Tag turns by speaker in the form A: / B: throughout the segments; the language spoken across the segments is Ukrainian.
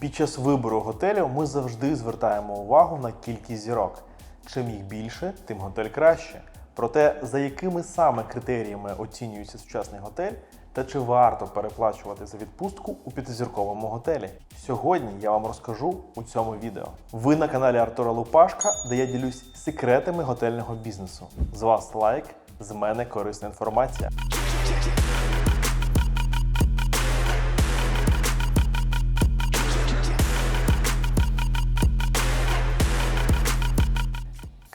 A: Під час вибору готелю ми завжди звертаємо увагу на кількість зірок. Чим їх більше, тим готель краще. Проте, за якими саме критеріями оцінюється сучасний готель та чи варто переплачувати за відпустку у п'ятизірковому готелі? Сьогодні я вам розкажу у цьому відео. Ви на каналі Артура Лупашка, де я ділюсь секретами готельного бізнесу. З вас лайк, з мене корисна інформація.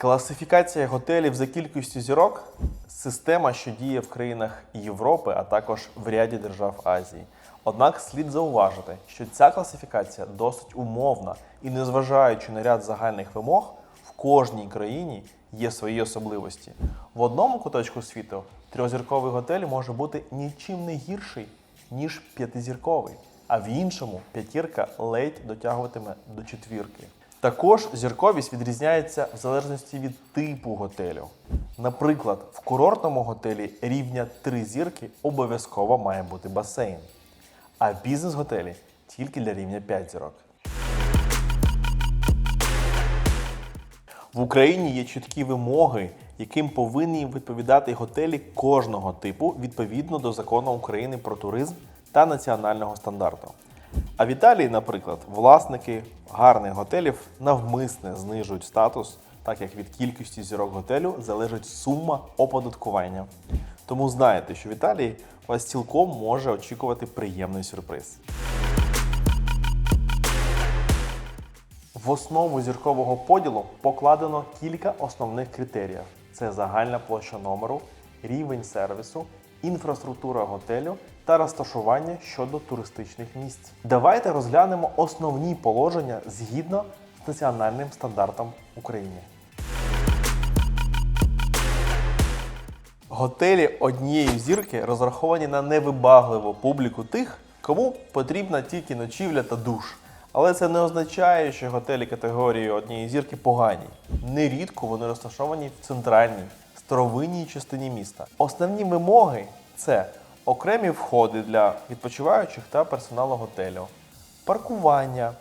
A: Класифікація готелів за кількістю зірок система, що діє в країнах Європи, а також в ряді держав Азії. Однак слід зауважити, що ця класифікація досить умовна і, незважаючи на ряд загальних вимог, в кожній країні є свої особливості. В одному куточку світу трьохзірковий готель може бути нічим не гірший, ніж п'ятизірковий, а в іншому п'ятірка ледь дотягуватиме до четвірки. Також зірковість відрізняється в залежності від типу готелю. Наприклад, в курортному готелі рівня 3 зірки обов'язково має бути басейн, а в бізнес-готелі тільки для рівня 5 зірок. В Україні є чіткі вимоги, яким повинні відповідати готелі кожного типу відповідно до закону України про туризм та національного стандарту. А в Італії, наприклад, власники гарних готелів навмисне знижують статус, так як від кількості зірок готелю залежить сума оподаткування. Тому знайте, що в Італії вас цілком може очікувати приємний сюрприз. В основу зіркового поділу покладено кілька основних критеріїв: це загальна площа номеру, рівень сервісу, інфраструктура готелю та розташування щодо туристичних місць. Давайте розглянемо основні положення згідно з національним стандартом України. Готелі однієї зірки розраховані на невибагливу публіку тих, кому потрібна тільки ночівля та душ. Але це не означає, що готелі категорії однієї зірки погані. Нерідко вони розташовані в центральній, старовинній частині міста. Основні вимоги це окремі входи для відпочиваючих та персоналу готелю, паркування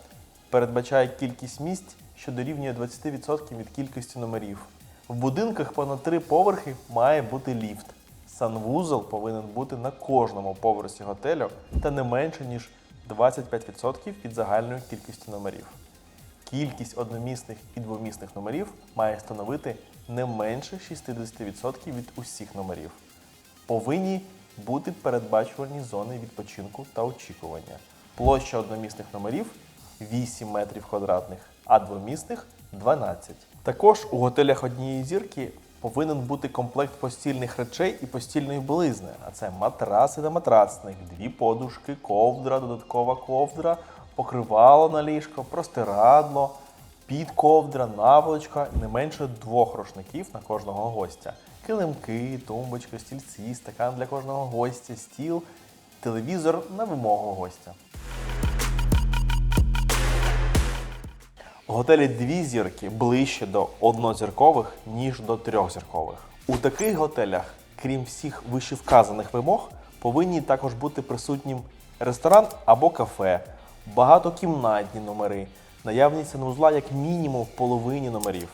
A: передбачає кількість місць, що дорівнює 20% від кількості номерів. В будинках понад три поверхи має бути ліфт. Санвузол повинен бути на кожному поверсі готелю та не менше ніж 25% від загальної кількості номерів. Кількість одномісних і двомісних номерів має становити не менше 60% від усіх номерів. Повинні бути передбачувальні зони відпочинку та очікування. Площа одномісних номерів 8 метрів квадратних, а двомісних 12. Також у готелях однієї зірки повинен бути комплект постільних речей і постільної білизни. А це матраси та матрацник, дві подушки, ковдра, додаткова ковдра, покривало на ліжко, простирадло, підковдра, наволочка, не менше двох рушників на кожного гостя. Килимки, тумбочки, стільці, стакан для кожного гостя, стіл, телевізор на вимогу гостя. Готелі дві зірки ближче до однозіркових, ніж до трьохзіркових. У таких готелях, крім всіх вищевказаних вимог, повинні також бути присутнім ресторан або кафе, багатокімнатні номери, наявність санвузла як мінімум в половині номерів.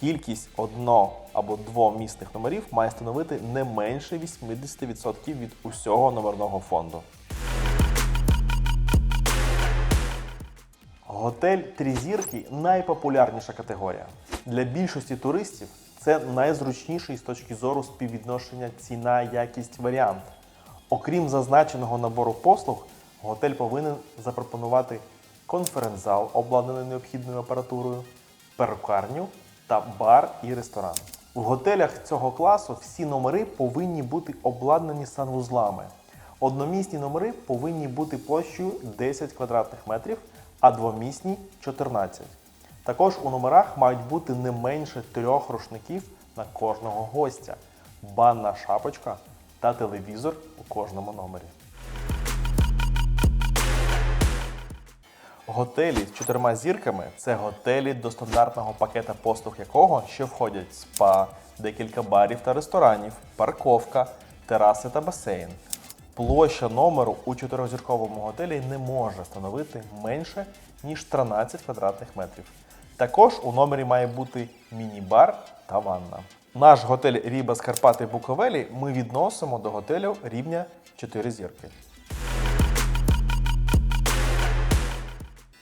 A: Кількість одно або двомісних номерів має становити не менше 80% від усього номерного фонду. Готель три зірки найпопулярніша категорія. Для більшості туристів це найзручніший з точки зору співвідношення ціна якість варіант. Окрім зазначеного набору послуг, готель повинен запропонувати конференц-зал, обладнаний необхідною апаратурою, перукарню та бар і ресторан. В готелях цього класу всі номери повинні бути обладнані санвузлами. Одномісні номери повинні бути площею 10 квадратних метрів, а двомісні 14. Також у номерах мають бути не менше трьох рушників на кожного гостя, банна шапочка та телевізор у кожному номері. Готелі з чотирма зірками це готелі до стандартного пакета послуг якого ще входять спа, декілька барів та ресторанів, парковка, тераси та басейн. Площа номеру у чотирьохзірковому готелі не може становити менше ніж 13 квадратних метрів. Також у номері має бути міні-бар та ванна. Наш готель Ріба Скарпати Буковелі ми відносимо до готелю рівня 4 зірки.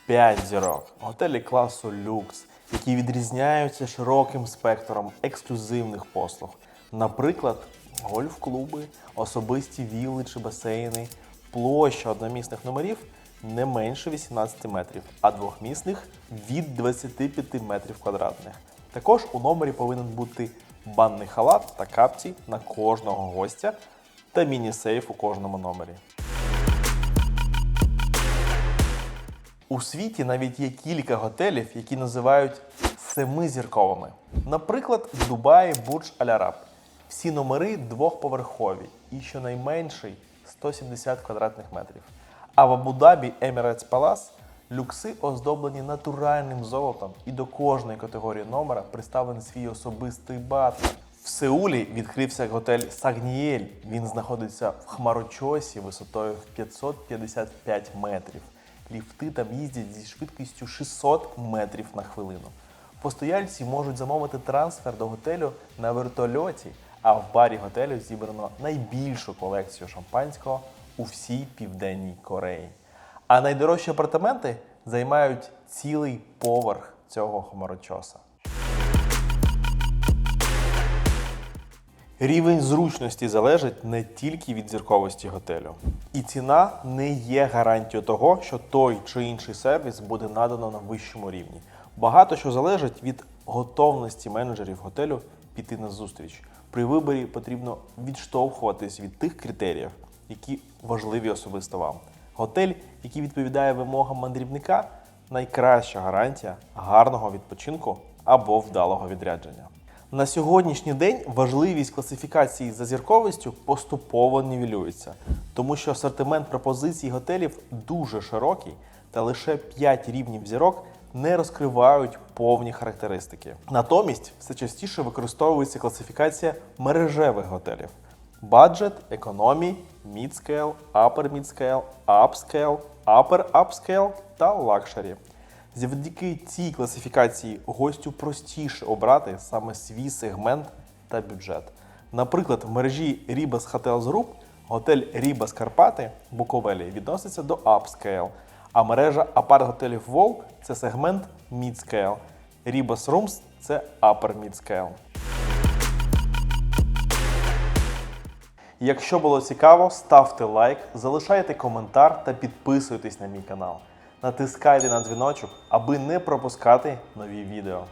A: 5 зірок. Готелі класу люкс, які відрізняються широким спектром ексклюзивних послуг. Наприклад, гольф-клуби, особисті вілли чи басейни, площа одномісних номерів не менше 18 метрів, а двохмісних від 25 метрів квадратних. Також у номері повинен бути банний халат та капці на кожного гостя та міні-сейф у кожному номері. У світі навіть є кілька готелів, які називають семизірковими. Наприклад, в Дубаї Бурдж Аль Араб. Всі номери двохповерхові і щонайменший 170 квадратних метрів. А в Абу-Дабі Emirates Palace люкси оздоблені натуральним золотом, і до кожної категорії номера представлений свій особистий батл. В Сеулі відкрився готель Сагнієль. Він знаходиться в хмарочосі висотою в 555 метрів. Ліфти там їздять зі швидкістю 600 метрів на хвилину. Постояльці можуть замовити трансфер до готелю на вертольоті, а в барі готелю зібрано найбільшу колекцію шампанського у всій південній Кореї. А найдорожчі апартаменти займають цілий поверх цього хмарочоса. Рівень зручності залежить не тільки від зірковості готелю. І ціна не є гарантією того, що той чи інший сервіс буде надано на вищому рівні. Багато що залежить від готовності менеджерів готелю піти на зустріч. При виборі потрібно відштовхуватись від тих критеріїв, які важливі особисто вам. Готель, який відповідає вимогам мандрівника, найкраща гарантія гарного відпочинку або вдалого відрядження. На сьогоднішній день важливість класифікації за зірковістю поступово нівелюється, тому що асортимент пропозицій готелів дуже широкий, та лише 5 рівнів зірок не розкривають повні характеристики. Натомість все частіше використовується класифікація мережевих готелів: Budget, Economy, Mid-Scale, Upper Mid-Scale, Upscale, Upper Upscale та Luxury. Завдяки цій класифікації гостю простіше обрати саме свій сегмент та бюджет. Наприклад, в мережі Ribas Hotels Group готель Ribas Карпати Буковелі відноситься до Upscale, а мережа апарт-готелів Волк це сегмент Mid-Scale. Ribas Rooms це Upper Mid-Scale. Якщо було цікаво, ставте лайк, залишайте коментар та підписуйтесь на мій канал. Натискайте на дзвіночок, аби не пропускати нові відео.